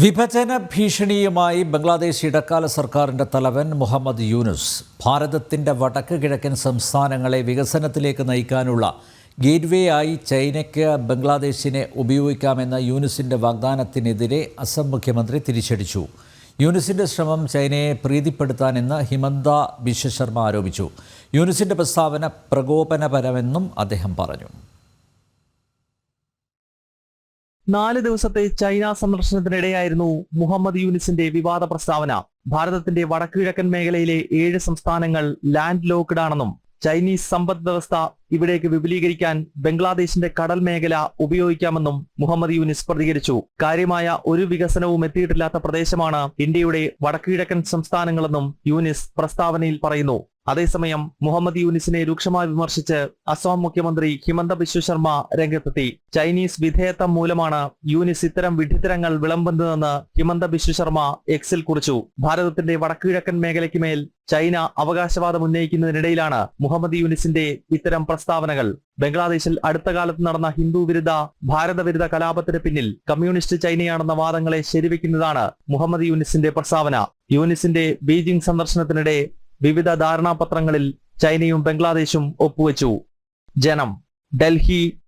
വിഭജന ഭീഷണിയുമായി ബംഗ്ലാദേശ് ഇടക്കാല സർക്കാരിന്റെ തലവൻ മുഹമ്മദ് യൂനുസ് ഭാരതത്തിന്റെ വടക്ക് കിഴക്കൻ സംസ്ഥാനങ്ങളെ വികസനത്തിലേക്ക് നയിക്കാനുള്ള ഗേറ്റ്വേ ആയി ചൈനയ്ക്ക് ബംഗ്ലാദേശിനെ ഉപയോഗിക്കാമെന്ന യൂനുസിന്റെ വാഗ്ദാനത്തിനെതിരെ അസം മുഖ്യമന്ത്രി തിരിച്ചടിച്ചു. യൂനുസിന്റെ ശ്രമം ചൈനയെ പ്രീതിപ്പെടുത്താനെന്ന് ഹിമന്ത ബിശ്വശർമ്മ ആരോപിച്ചു. യൂനുസിന്റെ പ്രസ്താവന പ്രകോപനപരമെന്നും അദ്ദേഹം പറഞ്ഞു. നാല് ദിവസത്തെ ചൈന സന്ദർശനത്തിനിടെയായിരുന്നു മുഹമ്മദ് യൂനിസിന്റെ വിവാദ പ്രസ്താവന. ഭാരതത്തിന്റെ വടക്കുകിഴക്കൻ മേഖലയിലെ ഏഴ് സംസ്ഥാനങ്ങൾ ലാൻഡ് ലോക്ക്ഡ് ആണെന്നും ചൈനീസ് സമ്പദ് വ്യവസ്ഥ ഇവിടേക്ക് വിപുലീകരിക്കാൻ ബംഗ്ലാദേശിന്റെ കടൽ മേഖല ഉപയോഗിക്കാമെന്നും മുഹമ്മദ് യൂനിസ് പ്രതികരിച്ചു. കാര്യമായ ഒരു വികസനവും എത്തിയിട്ടില്ലാത്ത പ്രദേശമാണ് ഇന്ത്യയുടെ വടക്കുകിഴക്കൻ സംസ്ഥാനങ്ങളെന്നും യൂനിസ് പ്രസ്താവനയിൽ പറയുന്നു. അതേസമയം മുഹമ്മദ് യൂനിസിനെ രൂക്ഷമായി വിമർശിച്ച് അസം മുഖ്യമന്ത്രി ഹിമന്ത ബിശ്വ ശർമ്മ രംഗത്തെത്തി. ചൈനീസ് വിധേയത്വം മൂലമാണ് യൂനിസ് ഇത്തരം വിഡിത്തരങ്ങൾ വിളമ്പുന്നതെന്ന് ഹിമന്ത ബിശ്വ ശർമ്മ എക്സിൽ കുറിച്ചു. ഭാരതത്തിന്റെ വടക്കുകിഴക്കൻ മേഖലയ്ക്ക് മേൽ ചൈന അവകാശവാദം ഉന്നയിക്കുന്നതിനിടയിലാണ് മുഹമ്മദ് യൂനിസിന്റെ ഇത്തരം പ്രസ്താവനകൾ. ബംഗ്ലാദേശിൽ അടുത്ത കാലത്ത് നടന്ന ഹിന്ദു വിരുദ്ധ ഭാരത വിരുദ്ധ കലാപത്തിന് പിന്നിൽ കമ്മ്യൂണിസ്റ്റ് ചൈനയാണെന്ന വാദങ്ങളെ ശരിവെക്കുന്നതാണ് മുഹമ്മദ് യൂനിസിന്റെ പ്രസ്താവന. യൂനിസിന്റെ ബീജിംഗ് സന്ദർശനത്തിനിടെ വിവിധ ധാരണാപത്രങ്ങളിൽ ചൈനയും ബംഗ്ലാദേശും ഒപ്പുവെച്ചു. ജനം ഡൽഹി